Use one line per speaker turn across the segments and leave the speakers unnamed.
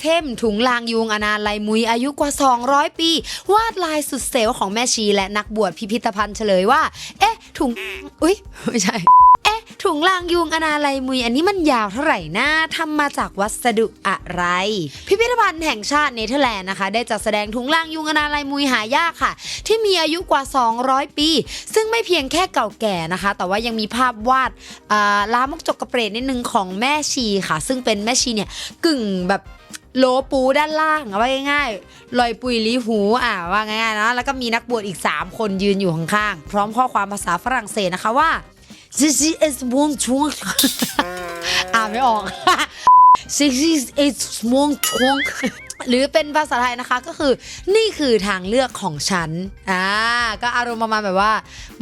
เทมถุงลางยุงอนาลัยมุยอายุกว่า 200 ปี วาดลายสุดเซลของแม่ชีและนักบวชพิพิธภัณฑ์เฉลยว่า เอ๊ะ ถุง อุ๊ย ไม่ใช่เอ๊ะถุงลางยุงอนาลัยมุยอันนี้มันยาวเท่าไหร่นะทำมาจากวัสดุอะไร พิพิธภัณฑ์แห่งชาติเนเธอร์แลนด์นะคะ ได้จัดแสดงถุงลางยุงอนาลัยมุยหายากค่ะ ที่มีอายุกว่า 200 ปี ซึ่งไม่เพียงแค่เก่าแก่นะคะ แต่ว่ายังมีภาพวาดอ่าลามกจกกระเปรตนิดนึงของแม่ชีค่ะ ซึ่งเป็นแม่ชีเนี่ยกึ่งแบบ โลปูด้านล่างว่าง่ายๆลอยปุยลีหูอ่าว่าง่ายๆนะแล้วก็มีนักบวชอีก 3 คนยืนอยู่ข้างๆพร้อมข้อความภาษาฝรั่งเศสนะคะว่า This is one t w o n อ่านไม่ออก This is one t w o n หรือเป็นภาษาไทยนะคะก็คือนี่คือทางเลือกของฉันอ่าก็อารมณ์ประมาณแบบว่า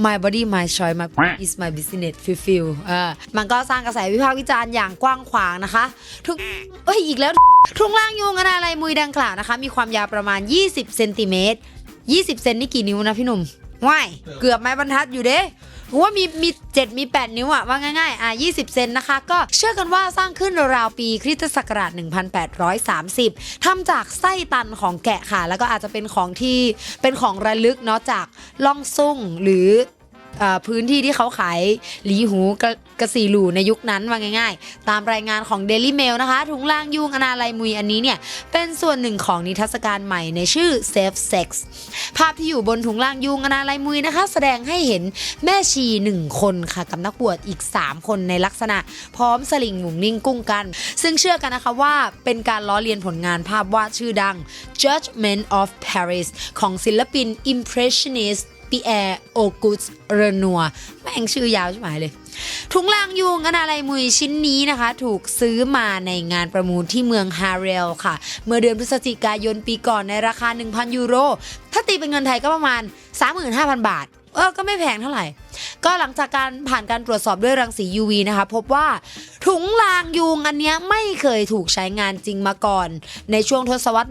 my body my choice my is my business feel feel เออมันก็สร้างกระแสวิพากษ์วิจารณ์อย่างกว้างขวางนะคะ ทุกเอ้ยอีกแล้วทุงล่างยุงอนาลัยมุยดังกล่าวนะคะ มีความยาวประมาณ 20เซนติเมตร20 เซนนี่กี่นิ้วนะพี่หนุ่มว่ายเกือบไม้บรรทัดอยู่เด้ผม ว่ามีมี 7 มี 8 นิ้วอะว่าง่ายๆอะ20 เซนนะคะ ก็เชื่อกันว่าสร้างขึ้นราวปีคริสตศักราช 1830ทำจากไส้ตันของแกะค่ะ แล้วก็อาจจะเป็นของที่เป็นของระลึกเนาะจากล่องซุ่งหรือ พื้นที่ที่เขาขายหลีหูกระกระสีหลูในยุคนั้นว่าง่าย ๆ ตามรายงานของ Daily Mail นะคะถุงล่างยุงอนาลัยมุยอันนี้เนี่ย เป็นส่วนหนึ่งของนิทรรศการใหม่ในชื่อ Safe Sex ภาพที่อยู่บนถุงล่างยุงอนาลัยมุยนะคะ แสดงให้เห็นแม่ชีหนึ่งคนค่ะ กับนักบวชอีก 3 คนในลักษณะ พร้อมสลิงหมุงนิ่งกุ้งกัน ซึ่งเชื่อกันนะคะว่าเป็นการล้อเลียนผลงานภาพวาดชื่อดัง Judgment of Paris ของศิลปิน Impressionist ปีแอร์โอกุสเรนัวแม่งชื่อยาวใช่ไหมเลยถุงลางยุงอนาลัยมุยชิ้นนี้นะคะ ถูกซื้อมาในงานประมูลที่เมืองฮาเรลค่ะ เมื่อเดือนพฤศจิกายนปีก่อนในราคา 1,000 ยูโร ถ้าตีเป็นเงินไทยก็ประมาณ 35,000 บาท เออ ก็ไม่แพงเท่าไหร่ ก็หลังจากการผ่านการตรวจสอบด้วยรังสี UV นะคะ พบว่า ถุงลางยุงอันเนี้ยไม่เคยถูกใช้งานจริงมาก่อน ในช่วงทศวรรษ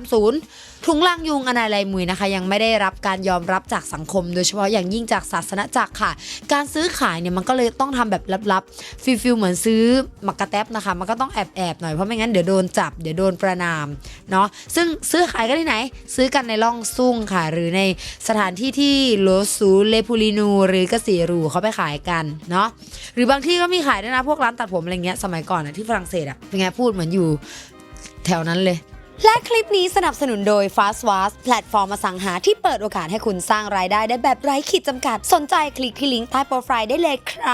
1830 ถุงลางยุงอนาลัยมุยนะคะ ยังไม่ได้รับการยอมรับจากสังคม โดยเฉพาะอย่างยิ่งจากศาสนาจักรค่ะ การซื้อขายเนี่ยมันก็เลยต้องทำแบบลับๆฟิลฟิลเหมือนซื้อมักกะแตบนะคะ มันก็ต้องแอบๆหน่อยเพราะไม่งั้นเดี๋ยวโดนจับเดี๋ยวโดนประนามเนาะซึ่งซื้อขายกันที่ไหน ซื้อกันในล่องซุ่งค่ะ หรือในสถานที่ที่โลซูเลพูลินู หรือกสีรูเขาไปขายกันเนาะหรือบางที่ก็มีขายด้วยนะพวกร้านตัดผมอะไรเงี้ยสมัยก่อนอะที่ฝรั่งเศสอะเป็นไงพูดเหมือนอยู่แถวนั้นเลยและคลิปนี้สนับสนุนโดย Fast w a s แพลตฟอร์มอสังหาที่เปิดโอกาสให้คุณสร้างรายได้ได้แบบไร้ขีดจำกัด สนใจคลิกที่ลิงก์ใต้โปรไฟล์ได้เลยครับ